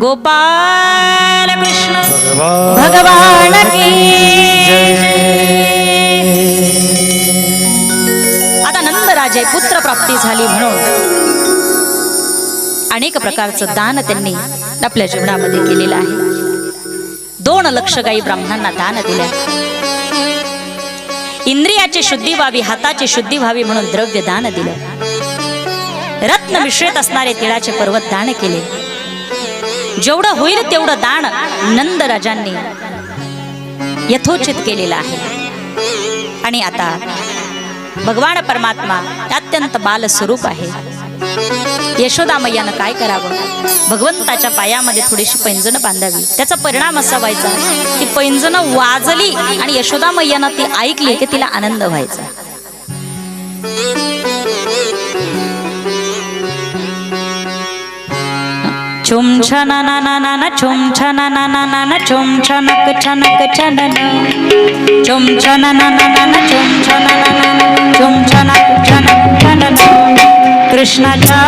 गोपाल कृष्ण भगवान की आता नंदराजे पुत्र प्राप्ती झाली म्हणून अनेक प्रकारचं दान त्यांनी आपल्या जीवनामध्ये केलेलं आहे. दोन लक्ष गाई ब्राह्मणांना दान दिल्या इंद्रियाची शुद्धी व्हावी हाताची शुद्धी व्हावी म्हणून द्रव्य दान दिलं. रत्न मिश्रित असणारे तिळाचे पर्वत दान केले. जेवढं होईल तेवढं दान नंदराजांनी यथोचित केलेलं आहे. आणि आता भगवान परमात्मा अत्यंत बाल स्वरूप आहे. यशोदा मैयानं काय करावं? भगवंताच्या पायामध्ये थोडीशी पैंजणं बांधावी. त्याचा परिणाम असा व्हायचा की पैंजणं वाजली आणि यशोदा मैयानं ती ऐकली की तिला आनंद व्हायचा. छुम छना ना ना ना ना छुम छना ना ना ना ना छुम छनक छनक छनन छुम छना ना ना ना ना छुम छना ना ना ना छुम छनक छनक छनन कृष्णाच्या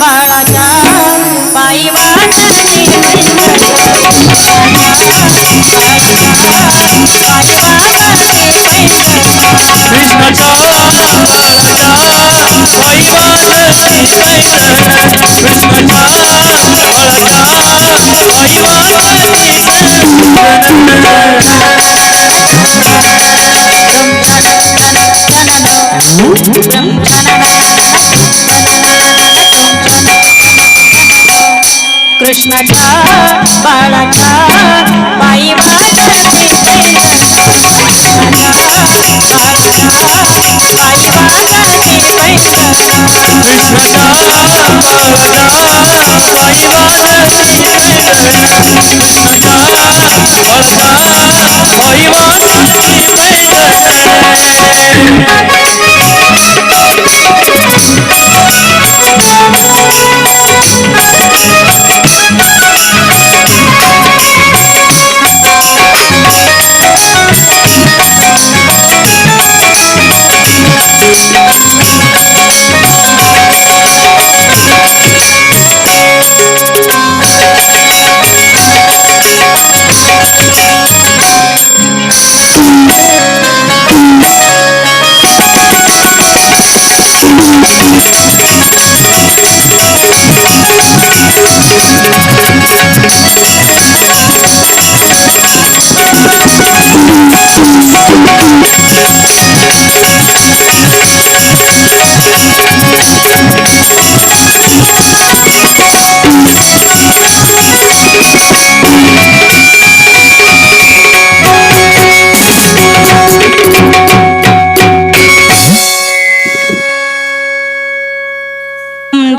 बाळाच्या पायी कृष्णाच्या बाळाच्या पैवानची पैठण पैठण कृष्णाच्या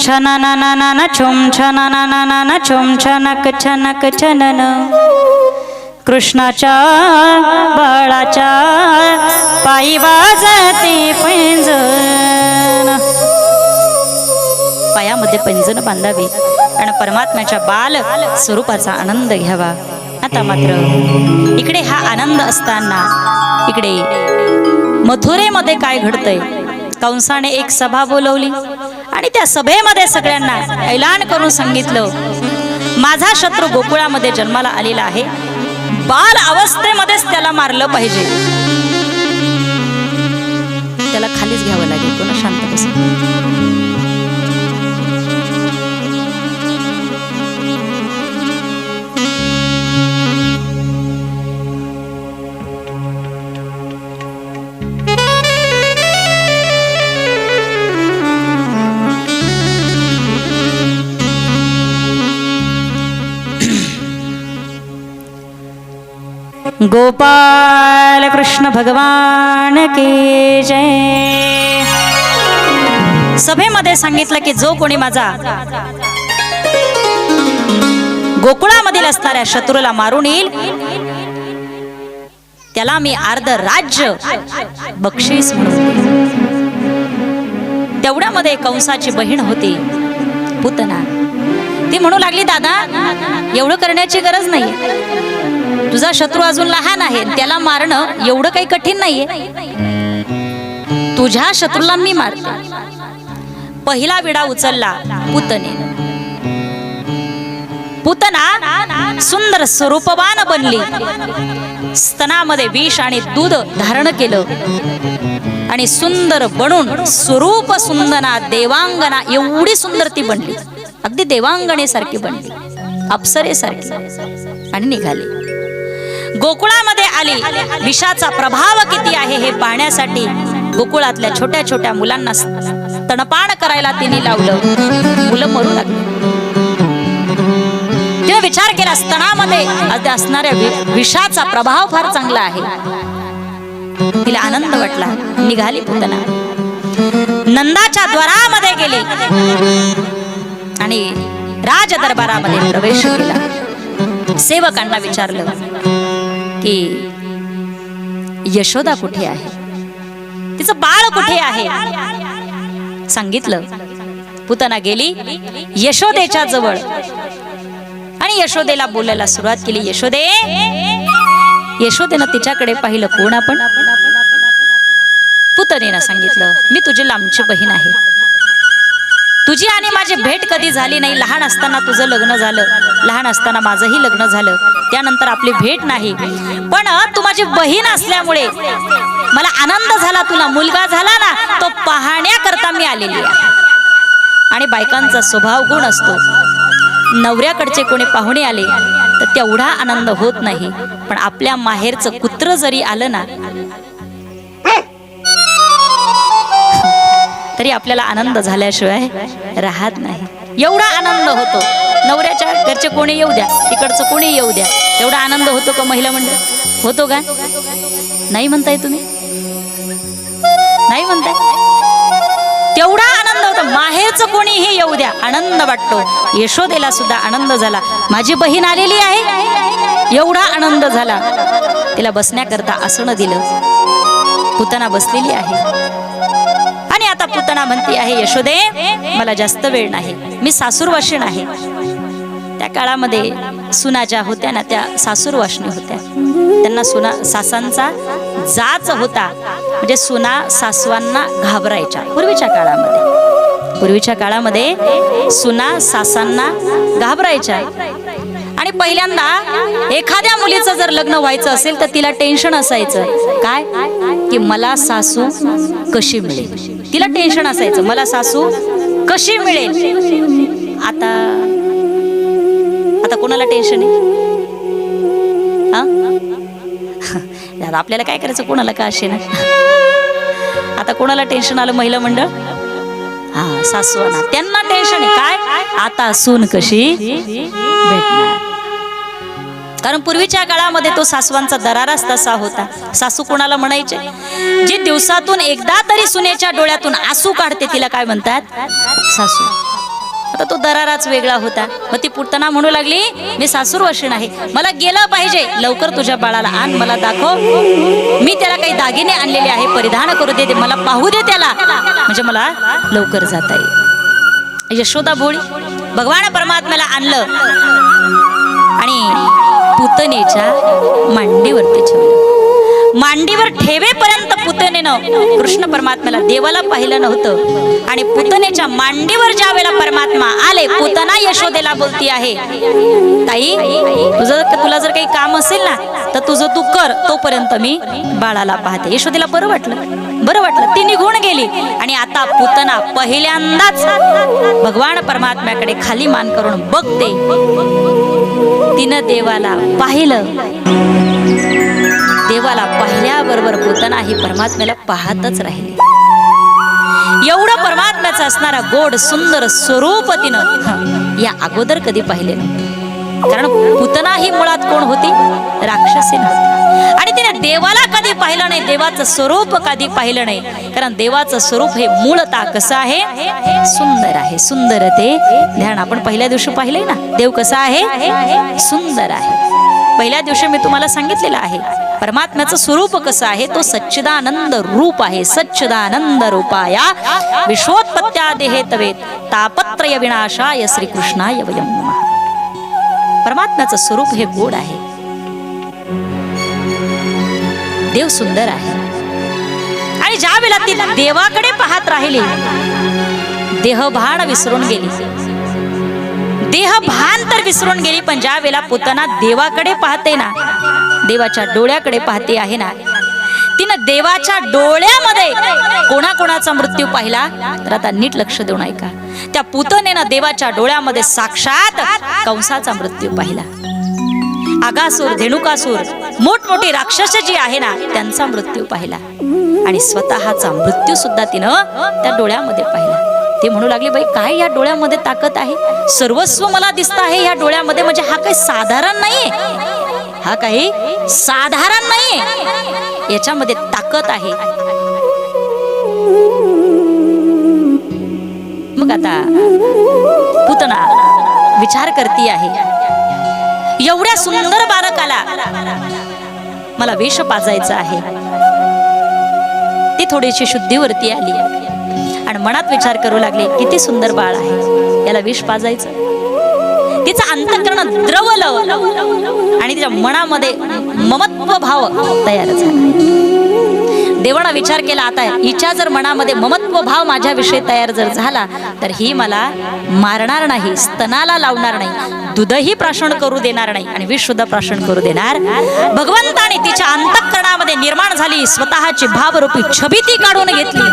छना ना ना ना ना छुम ना ना ना ना छुम छनक छनक छनन कृष्णाच्या बाळाच्या पायी वाजते पैंजण. पायामध्ये पैंजण बांधावी आणि परमात्म्याच्या बाल स्वरूपाचा आनंद घ्यावा. आता मात्र इकडे हा आनंद असताना इकडे मथुरेमध्ये काय घडतंय? कंसाने एक सभा बोलवली. आणि त्या सभेमध्ये सगळ्यांना ऐलान करून सांगितलं माझा शत्रू गोकुळामध्ये जन्माला आलेला आहे. बाल अवस्थेमध्येच त्याला मारलं पाहिजे. त्याला खालीच घ्यावं लागेल कोणा शांत बस. गोपाल कृष्ण भगवान की जय. सभेमध्ये सांगितलं की जो कोणी माझा गोकुळामधील असणाऱ्या शत्रूला मारून येईल त्याला मी अर्ध राज्य बक्षीस तेवढ्यामध्ये कंसाची बहीण होती पुतना. ती म्हणू लागली दादा एवढं करण्याची गरज नाही तुझा शत्रू अजून लहान आहे त्याला मारणं एवढं काही कठीण नाहीये. तुझ्या शत्रूला मी मारते. पहिला विडा उचलला पुतने पुतना सुंदर स्वरूपवान बनली. स्तनामध्ये विष आणि दूध धारण केलं. आणि सुंदर बनून स्वरूप सुंदना देवांगना एवढी सुंदर ती बनली. अगदी देवांगणेसारखी बनली. अप्सरेसारखी. आणि निघाली. गोकुळामध्ये आली. विषाचा प्रभाव किती आहे हे पाहण्यासाठी गोकुळातल्या छोट्या छोट्या मुलांना तणपान करायला तिने लावलं. मुलं मरू लागली. तिने विचार केला स्तनामध्ये असणाऱ्या विषाचा प्रभाव फार चांगला आहे. तिला आनंद वाटला. निघाली पुतना. नंदाच्या द्वारामध्ये गेली. आणि राज दरबारामध्ये प्रवेश केला. सेवकांना विचारलं की यशोदा कुठे आहे? तिचं बाळ कुठे आहे? सांगितलं. पुतना गेली यशोदेच्या जवळ. आणि यशोदेला बोलायला सुरुवात केली. यशोदे यशोदेनं तिच्याकडे पाहिलं कोण आपण? पुतनेनं सांगितलं मी तुझी लांबची बहीण आहे. तुझी आणि माझी भेट कधी झाली नाही? लहान असताना तुझं लग्न झालं. लहान असताना माझंही लग्न झालं. त्यानंतर आपली भेट नाही. पण तू माझी बहीण असल्यामुळे मला आनंद झाला तुला मुलगा झाला ना तो पाहण्याकरता मी आलेली आहे. आणि बायकांचा स्वभाव गुण असतो. नवऱ्याकडचे कोणी पाहुणे आले तर तेवढा आनंद होत नाही. पण आपल्या माहेरचं कुत्र जरी आलं ना तरी आपल्याला आनंद झाल्याशिवाय राहत नाही. एवढा आनंद होतो. नवऱ्याच्या घरचे कोणी येऊ द्या तिकडचं कोणी येऊ द्या. एवढा आनंद होतो का महिला मंडळ? होतो का? नाही म्हणताय तुम्ही? नाही म्हणताय? तेवढा आनंद होता. माहेरचं कोणीही येऊ द्या. आनंद वाटतो. यशोदेला सुद्धा आनंद झाला. माझी बहीण आलेली आहे. एवढा आनंद झाला. तिला बसण्याकरता आसनं दिलं. पुतना बसलेली आहे. आणि आता पुतना म्हणती आहे यशोदे मला जास्त वेळ नाही. मी सासूरवाशीण आहे त्या काळामध्ये सुना ज्या होत्या ना त्या सासूर वाशनी होत्या. त्यांना सुना सासांचा जाच होता. म्हणजे सुना सासवांना घाबरायच्या पूर्वीच्या काळामध्ये. पूर्वीच्या काळामध्ये सुना सासांना घाबरायच्या. आणि पहिल्यांदा एखाद्या मुलीचं जर लग्न व्हायचं असेल तर तिला टेन्शन असायचं. काय? की मला सासू कशी मिळेल? तिला टेन्शन असायचं मला सासू कशी मिळेल? आता आता कोणाला टेन्शन आहे? हा? आपल्याला काय करायचं? कोणाला का असे ना? आता कोणाला टेन्शन आलं महिला मंडळ? हा सासवाना त्यांना टेन्शन आहे. काय? आता सून कशी भेटणार? कारण पूर्वीच्या काळामध्ये तो सासवांचा दराराच तसा होता. सासू कोणाला म्हणायचे? जी दिवसातून एकदा तरी सुनेच्या डोळ्यातून आसू काढते तिला काय म्हणतात? सासू. तर तो दराराच वेगळा होता. मग ती पुटताना म्हणू लागली मी सासूर वशीण आहे. मला गेलं पाहिजे. लवकर तुझ्या बाळाला आण मला दाखव. मी त्याला काही दागिने आणलेले आहे परिधान करू दे दे, मला पाहू दे त्याला. म्हणजे मला लवकर जाता येईल. यशोदा भोळी भगवान परमात्म्याला आणलं. आणि पुतनेच्या मांडीवरती ठेवलं. मांडीवर ठेवेपर्यंत पुतनेनं कृष्ण परमात्म्याला देवाला पाहिलं नव्हतं. आणि पुतनेच्या मांडीवर ज्या वेळेला परमात्मा आले पुतना यशोदेला बोलती आहे ताई तुझं तुला जर काही काम असेल ना तर तुझं तू कर तोपर्यंत मी बाळाला पाहते. यशोदेला बरं वाटलं. बरं वाटलं. ती निघून गेली. आणि आता पुतना पहिल्यांदाच भगवान परमात्म्याकडे खाली मान करून बघते. तिनं देवाला पाहिलं. देवाला पाहिल्याबरोबर पुतना ही परमात्म्याला पाहतच राहिले. एवढं परमात्म्याचं असणारा गोड सुंदर स्वरूप तिनं या अगोदर कधी पाहिले कारण पुतना ही मुळात कोण होती? राक्षसी नव्हती. आणि तिने देवाला कधी पाहिलं नाही देवाचं स्वरूप कधी पाहिलं नाही. कारण देवाचं स्वरूप हे मूळता कसं आहे? सुंदर आहे. सुंदर ते ध्यान आपण पहिल्या दिवशी पाहिले ना? देव कसा आहे? सुंदर आहे. पहिल्या दिवशी मी तुम्हाला सांगितलेलं आहे. परमात्म्याचं स्वरूप कसं आहे? तो सच्चिदानंद रूप आहे. सच्चिदानंद रूपाया. विश्वोत्पत्त्या देहे तवे तापत्रय विनाशाय श्रीकृष्णाय वयम नमः. परमात्म्याचं स्वरूप हे गोड आहे. देव सुंदर आहे. आणि ज्या वेळेला ती देवाकडे पाहत राहिली देहभान विसरून गेली. देह भान तर विसरून गेली पण ज्या वेळेला पुतना देवाकडे पाहते ना देवाच्या डोळ्याकडे पाहते आहे ना? तिनं देवाच्या डोळ्यामध्ये कोणाकोणाचा मृत्यू पाहिला? तर आता नीट लक्ष देऊन ऐका. त्या पुतनेनं देवाच्या डोळ्यामध्ये साक्षात कंसाचा मृत्यू पाहिला. आगासूर धेणुकासूर मोठमोठी राक्षस जी आहे ना त्यांचा मृत्यू पाहिला. आणि स्वतःचा मृत्यू सुद्धा तिनं त्या डोळ्यामध्ये पाहिला. ते म्हणू लागले बाई काय या डोळ्यामध्ये ताकद आहे? सर्वस्व मला दिसत आहे या डोळ्यामध्ये म्हणजे हा काही साधारण नाहीये. हा काही साधारण नाही याच्यामध्ये ताकद आहे. मग आता पुतना विचार करती आहे. एवढ्या सुंदर बालकाला मला विष पाजायचं आहे. ती थोडीशी शुद्धीवरती आली आणि मनात विचार करू लागले किती सुंदर बाळ आहे. याला विष पाजायचं. तिचं अंतकरण द्रवलं आणि तिच्या मनामध्ये ममत्व भाव तयार झाला. देवाना विचार केला आता हिच्या जर मनामध्ये ममत्व भाव माझ्याविषयी तयार जर झाला तर ही मला मारणार नाही स्तनाला लावणार नाही दूधही प्राशन करू देणार नाही आणि विशुद्ध प्राशन करू देणार. भगवंताने तिच्या अंतकरणामध्ये निर्माण झाली स्वतःची भावरूपी छबी ती काढून घेतली.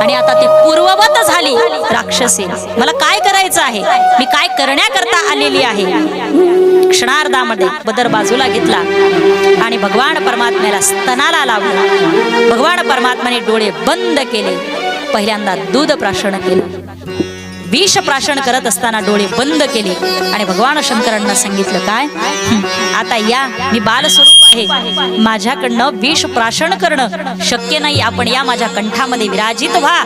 आणि आता ते पूर्ववत झाली राक्षसी. मला काय करायचं आहे? मी काय करण्याकरता आलेली आहे? क्षणार्धामध्ये बदर बाजूला घेतला आणि भगवान परमात्म्याला स्तनाला लावला. भगवान परमात्म्याने डोळे बंद केले. पहिल्यांदा दूध प्राशन केलं. विष प्राशन करत असताना डोळे बंद केले आणि भगवान शंकरांना सांगितलं काय? आता या. मी बालस्वरूप आहे. माझ्याकडनं विष प्राशन करणं शक्य नाही. आपण या माझ्या कंठामध्ये विराजित व्हा.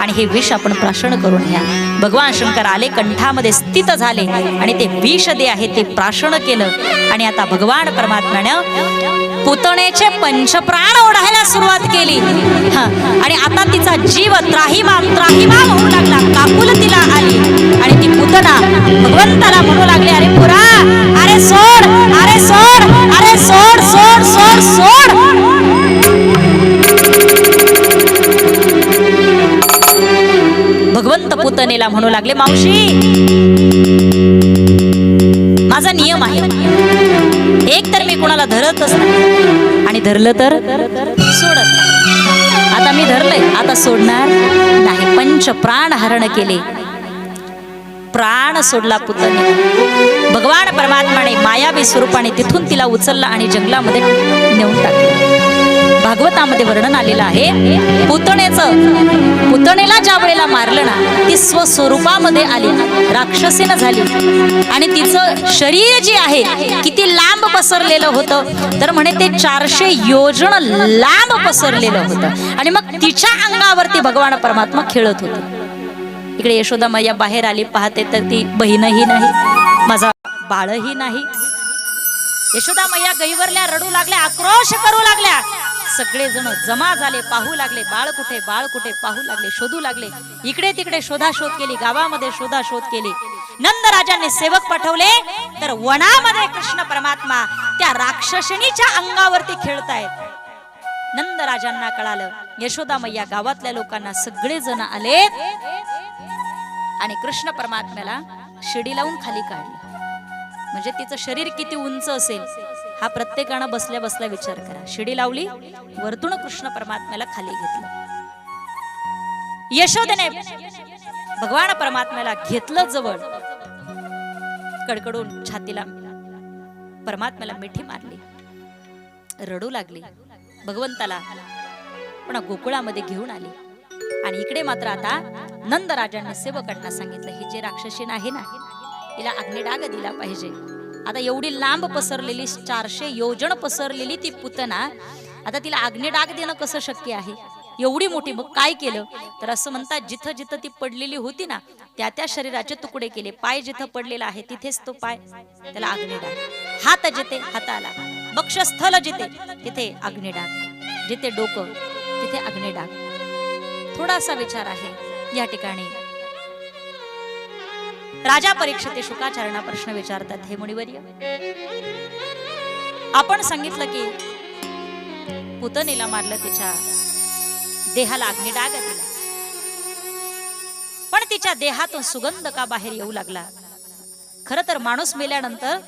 आणि हे विष आपण प्राशन करून घ्या. भगवान शंकर आले कंठामध्ये स्थित झाले आणि ते विष दे आहे ते प्राशन केलं. आणि आता भगवान परमात्म्यानं पुतणेचे पंचप्राण ओढायला सुरुवात केली. आणि आता तिचा जीव त्राहिमाम त्राहिमाम होऊ लागला. काकुल तिला आली. आणि ती पुतना भगवंताला म्हणू लागली अरे पुरा अरे सोड अरे सोड अरे सोड सोड सोड सोड. भगवंत पुतनेला म्हणू लागले मावशी माझा नियम आहे. एक तर मी कोणाला धरतच नाही. आणि धरलं तर? सोडत आता मी धरलंय. आता सोडणार नाही. पंच प्राण हरण केले. प्राण सोडला पुतने भगवान परमात्माने मायावी स्वरूपाने तिथून तिला उचलला आणि जंगलामध्ये नेऊन टाकलं. भागवतामध्ये वर्णन आलेलं आहे. पुतणेचं पुतणेला ज्या वेळेला मारलं ना ती स्वस्वरूपामध्ये आली. राक्षसीनं झाली. आणि तिचं शरीर जे आहे किती लांब पसरलेलं होतं. तर म्हणे ते चारशे योजन लांब पसरलेलं होतं. आणि मग तिच्या अंगावरती भगवान परमात्मा खेळत होते. इकडे यशोदा मैया बाहेर आली पाहते तर ती बहीणही नाही माझा बाळही नाही. यशोदा मैया गईवरल्या रडू लागल्या आक्रोश करू लागल्या. सगळेजण जमा झाले पाहू लागले बाळ कुठे बाळ कुठे पाहू लागले शोधू लागले. इकडे तिकडे शोधा शोध केली गावामध्ये शोधा शोध केली. नंद सेवक पाठवले तर वनामध्ये कृष्ण परमात्मा त्या राक्षसणीच्या अंगावरती खेळतायत. नंदराजांना कळालं यशोदा मैया गावातल्या लोकांना सगळेजण आलेत. आणि कृष्ण परमात्म्याला शिडी लावून खाली काढलं. म्हणजे तिचं शरीर किती उंच असेल हा प्रत्येकानं बसल्या बसल्या विचार करा. शिडी लावली वरतून कृष्ण परमात्म्याला खाली घेतलं. यशोदेने भगवान परमात्म्याला घेतलं जवळ. कडकडून छातीला परमात्म्याला मिठी मारली. रडू लागली. भगवंताला पुन्हा गोकुळामध्ये घेऊन आली. आणि इकडे मात्र आता नंद राजांनी सेवकांना सांगितलं ही जे राक्षसीन आहे ना हिला अग्निडाग दिला पाहिजे. आता एवढी लांब पसरलेली चारशे योजन पसरलेली ती पुतना आता तिला अग्निडाग देणं कसं शक्य आहे? एवढी मोठी मग काय केलं? तर असं म्हणतात जिथं जिथं ती पडलेली होती ना त्या त्या शरीराचे तुकडे केले. पाय जिथं पडलेला आहे तिथेच तो पाय त्याला अग्निडाग हात जिथे हाताला. बक्षस्थल जिथे तिथे अग्निडाग जिथे डोकं तिथे अग्निडाग थोडासा विचार आहे या ठिकाणी. राजा परीक्षित शुकाचार्यांना प्रश्न विचारतात हे मुनिवर्य आपण सांगितलं की पुतनेला मारलं तिच्या देहाला अग्निडाग दिला. पण तिच्या देहातून सुगंध का बाहेर येऊ लागला? खर तर माणूस मेल्यानंतर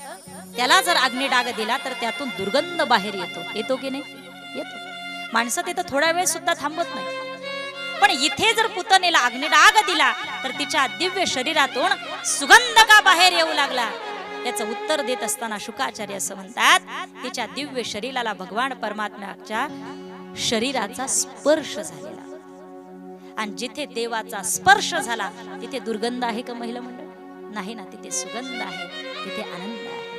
त्याला जर अग्निडाग दिला तर त्यातून दुर्गंध बाहेर येतो. येतो की नाही? येतो. माणसं तिथं थोडा वेळ सुद्धा थांबत नाही पण इथे जर पुतनेला अग्निडाग दिला तर तिच्या दिव्य शरीरातून सुगंध का बाहेर येऊ लागला? त्याचं उत्तर देत असताना शुकाचार्य असं म्हणतात तिच्या दिव्य शरीराला भगवान परमात्म्याच्या शरीराचा स्पर्श झालेला. आणि जिथे देवाचा स्पर्श झाला तिथे दुर्गंध आहे का महिला मंडळ? नाही ना तिथे सुगंध आहे तिथे आनंद आहे.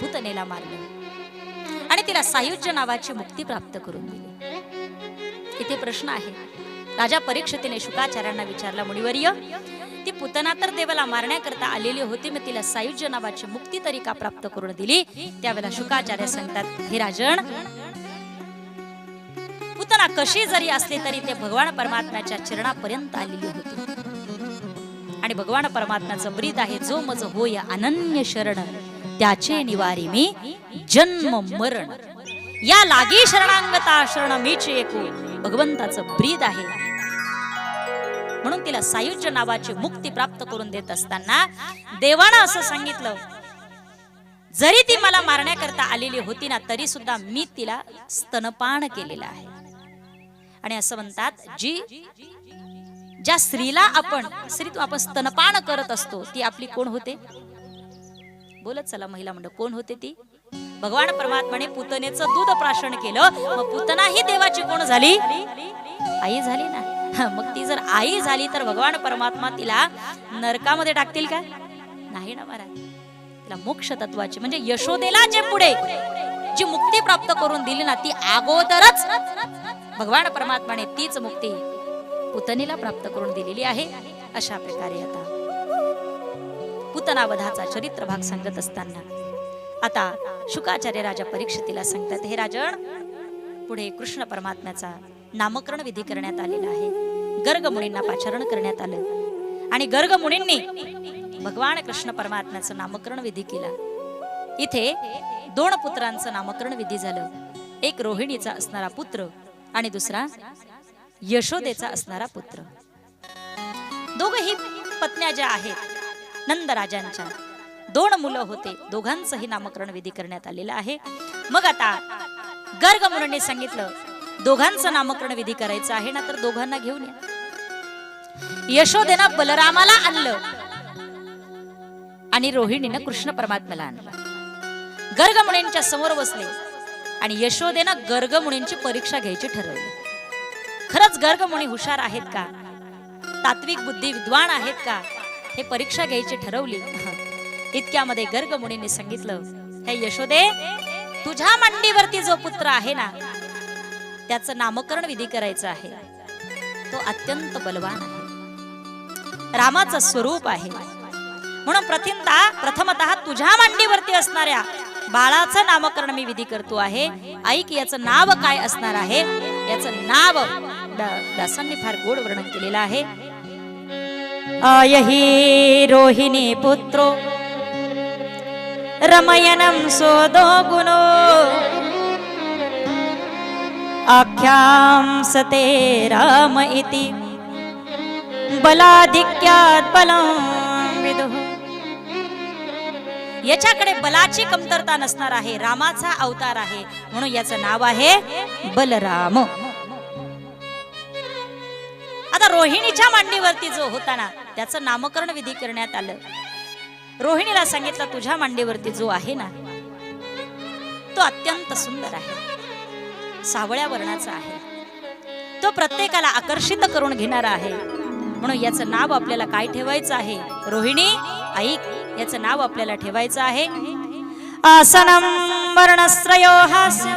पुतनेला मारलं. आणि तिला सायुज्य नावाची मुक्ती प्राप्त करून दिली. इथे प्रश्न आहे. राजा परीक्षतेने शुकाचार्यांना विचारला मुनिवर्य ती पुतना तर देवाला मारण्याकरता आलेली होती मी तिला सायुज्य नावाची मुक्ती तरी का प्राप्त करून दिली? त्यावेळेला शुकाचार्य सांगतात हे राजन पुतना कशी जरी असली तरी ते भगवान परमात्म्याच्या चरणापर्यंत आलेली होती. आणि भगवान परमात्म्याचं ब्रीद आहे जो मज होय अनन्य शरण त्याचे निवारी मी जन्म मरण. या लागी शरणांगता शरण मीच एकू भगवंताचं ब्रीद आहे. म्हणून तिला सायुज्य नावाची मुक्ती प्राप्त करून देत असताना देवानं असं सांगितलं जरी ती मला मारण्याकरता आलेली होती ना तरी सुद्धा मी तिला स्तनपान केलेलं आहे. आणि असं म्हणतात जी ज्या स्त्रीला आपण स्त्री आपण स्तनपान करत असतो ती आपली कोण होते? बोलत चला महिला मंडळ कोण होते ती? भगवान परमात्माने पुतनेचं दूध प्राशन केलं. मग पुतना ही देवाची कोण झाली? आई झाली ना. मग ती जर आई झाली तर भगवान परमात्मा तिला नरकामध्ये टाकतील का? नाही ना महाराज. तिला मोक्ष तत्वाची म्हणजे यशोदेला जे पुढे जी मुक्ती प्राप्त करून दिली ना ती अगोदरच भगवान परमात्माने तीच मुक्ती पुतनीला प्राप्त करून दिलेली आहे. अशा प्रकारे आता पुतनावधाचा चरित्र भाग सांगत असताना आता शुकाचार्य राजा परीक्षितीला सांगतात हे राजन पुढे कृष्ण परमात्म्याचा नामकरण विधी करण्यात आलेला आहे. गर्ग मुनींना पाचारण करण्यात आलं. आणि गर्ग मुनींनी भगवान कृष्ण परमात्म्याचं नामकरण विधी केला. इथे दोन पुत्रांचं नामकरण विधी झालं. एक रोहिणीचा असणारा पुत्र आणि दुसरा यशोदेचा असणारा पुत्र. दोघही पत्न्या ज्या आहेत नंदराजांच्या. दोन मुलं होते. दोघांचंही नामकरण विधी करण्यात आलेलं आहे. मग आता गर्ग मुलांनी सांगितलं दोघांचं नामकरण विधी करायचं आहे ना तर दोघांना घेऊन या. यशोदेनं बलरामाला आणलं. आणि रोहिणीनं कृष्ण परमात्म्याला आणलं. गर्ग मुनींच्या समोर बसले आणि यशोदेनं गर्ग मुनींची परीक्षा घ्यायची ठरवली. खरंच गर्ग मुनी हुशार आहेत का? तात्विक बुद्धी विद्वान आहेत का? हे परीक्षा घ्यायची ठरवली. इतक्यामध्ये गर्ग मुनींनी सांगितलं हे यशोदे तुझ्या मांडीवरती जो पुत्र आहे ना त्याचं नामकरण विधी करायचं आहे. तो अत्यंत बलवान आहे. रामाचं स्वरूप आहे. म्हणून प्रथमता प्रथमतः तुझ्या मांडीवरती असणाऱ्या बाळाचं नामकरण मी विधी करतो आहे. ऐक याचं नाव काय असणार आहे? याचं नाव दा- दासांनी फार गोड वर्णन केलेलं आहे. आयही रोहिणी पुत्रो रमयनं सोदो गुणो। आख्यां सते राम इति। बलाधिक्यात बलं विदुः। याच्याकडे बलाची कमतरता नसणार आहे रामाचा अवतार आहे म्हणून याचं नाव आहे बलराम। आता रोहिणीच्या मांडीवरती जो होता ना त्याचं नामकरण विधी करण्यात आलं. रोहिणीला सांगितला तुझ्या मांडीवरती जो आहे ना तो अत्यंत सुंदर आहे. सावळ्या वर्णाचा आहे. तो प्रत्येकाला आकर्षित करून घेणारा आहे. म्हणून याचं नाव आपल्याला काय ठेवायचं आहे? रोहिणी ऐक याचं नाव आपल्याला ठेवायचं आहे. आसनम वर्णश्रयो हास्य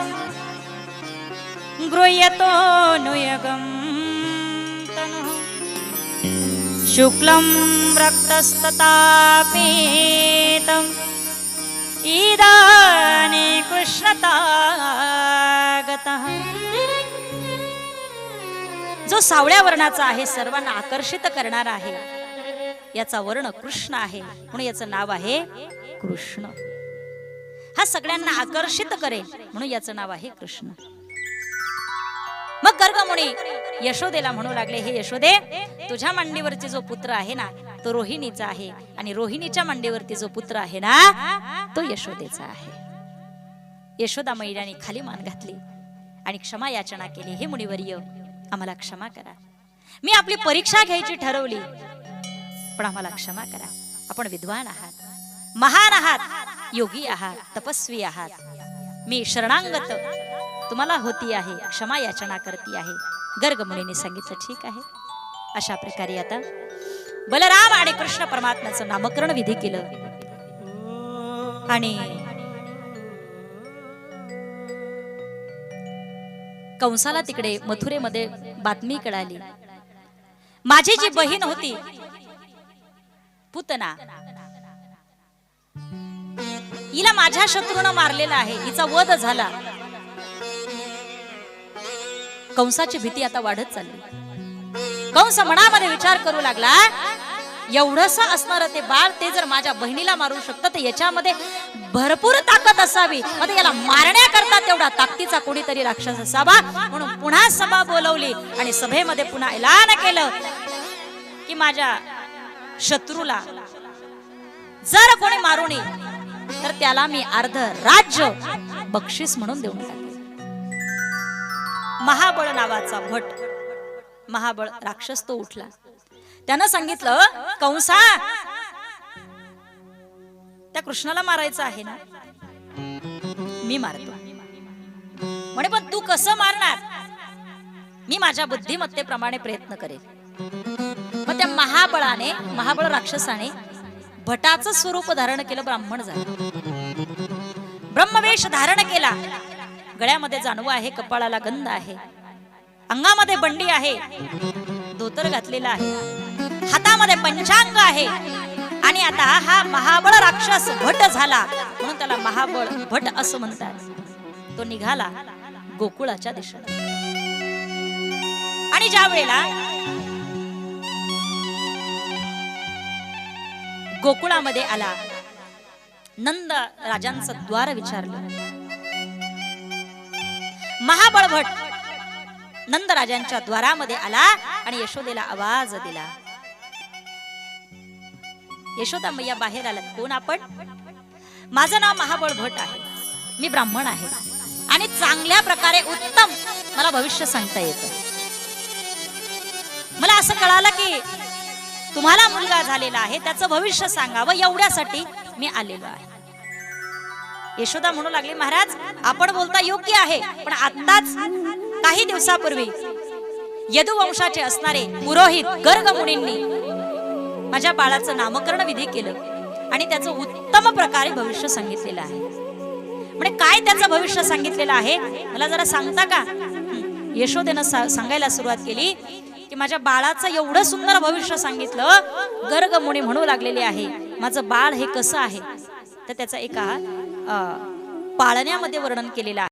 गृह्यतो नुयगम शुक्लं रक्तस्ततापीतम् इदानी कृष्णतागतः। जो सावळ्या वर्णाचा आहे सर्वांना आकर्षित करणारा आहे याचा वर्ण कृष्ण आहे म्हणून याचं नाव आहे कृष्ण. हा सगळ्यांना आकर्षित करेल म्हणून याचं नाव आहे कृष्ण. मग गर्गमुनी यशोदेला म्हणू लागले हे यशोदे तुझ्या मांडीवरचे जो पुत्र आहे ना तो रोहिणीचा आहे. आणि रोहिणीच्या मांडीवरती जो पुत्र आहे ना तो यशोदेचा आहे. यशोदा मैदानी खाली मान घातली आणि क्षमा याचना केली हे मुनिवर्य आम्हाला क्षमा करा. मी आपली परीक्षा घ्यायची ठरवली पण आम्हाला क्षमा करा. आपण विद्वान आहात महान आहात योगी आहात तपस्वी आहात. मी शरणांगत तुम्हाला होती आहे क्षमा याचना करती आहे. गर्ग मुनीने सांगितलं ठीक आहे. अशा प्रकारे आता बलराम आणि कृष्ण परमात्म्याचं नामकरण विधी केलं. आणि कंसाला तिकडे मथुरेमध्ये बातमी कळाली. माझी जी बहीण होती पुतना हिला माझ्या शत्रूनं मारलेला आहे. हिचा वध झाला. कंसाची भीती आता वाढत चालली. कंस मनामध्ये विचार करू लागला एवढस असणार ते बाळ ते जर माझ्या बहिणीला मारू शकतं तर याच्यामध्ये भरपूर ताकद असावी. मग याला मारण्याकरता तेवढा ताकदीचा कोणीतरी राक्षस असावा. म्हणून पुन्हा सभा बोलवली आणि सभेमध्ये पुन्हा ऐलान केलं की माझ्या शत्रूला जर कोणी मारू नये तर त्याला मी अर्ध राज्य बक्षीस म्हणून देऊन महाबळ नावाचा भट. महाबळ राक्षस तो उठला. त्यानं सांगितलं कंसा त्या कृष्णाला मारायचं आहे ना? मी मारतो. म्हणे पण तू कसं मारणार? मी माझ्या बुद्धिमत्तेप्रमाणे प्रयत्न करेल मग त्या महाबळाने महाबळ राक्षसाने भटाचं स्वरूप धारण केलं ब्राह्मण झालं. ब्रह्मवेश धारण केला. गळ्यामध्ये जानवं आहे कपाळाला गंध आहे. अंगामध्ये बंडी आहे. धोतर घातलेला आहे. हातामध्ये पंचांग आहे. आणि आता हा महाबळ राक्षस भट झाला. म्हणून त्याला महाबळ भट असं म्हणतात. तो निघाला गोकुळाच्या दिशेने आणि ज्या वेळेला गोकुळामध्ये आला नंद राजांचं द्वार विचारलं. महाबळ भट नंद राजांच्या द्वारामध्ये आला आणि यशोदेला आवाज दिला. यशोदा मैया बाहेर आलात कोण आपण? माझं नाव महाबळ भट आहे. मी ब्राह्मण आहे. आणि चांगल्या प्रकारे उत्तम मला भविष्य सांगता येतं. मला असं कळालं की तुम्हाला मुलगा झालेला आहे. त्याचं भविष्य सांगावं एवढ्यासाठी मी आलेलो आहे. यशोदा म्हणू लागली महाराज आपण बोलता योग्य आहे पण आताच काही दिवसापूर्वी यदुवंशाचे असणारे पुरोहित गर्ग मुनींनी माझ्या बाळाचं नामकरण विधी केलं आणि त्याचं उत्तम प्रकारे भविष्य सांगितलेलं आहे. म्हणजे काय त्याचं भविष्य सांगितलेलं आहे? मला जरा सांगता का? यशोदेनं सा- सांगायला सुरुवात केली की माझ्या बाळाचं एवढं सुंदर भविष्य सांगितलं गर्ग मुनी म्हणू लागलेली आहे माझं बाळ हे कसं आहे? तर त्याचा एका पाळण्यामध्ये वर्णन केलेलं आहे.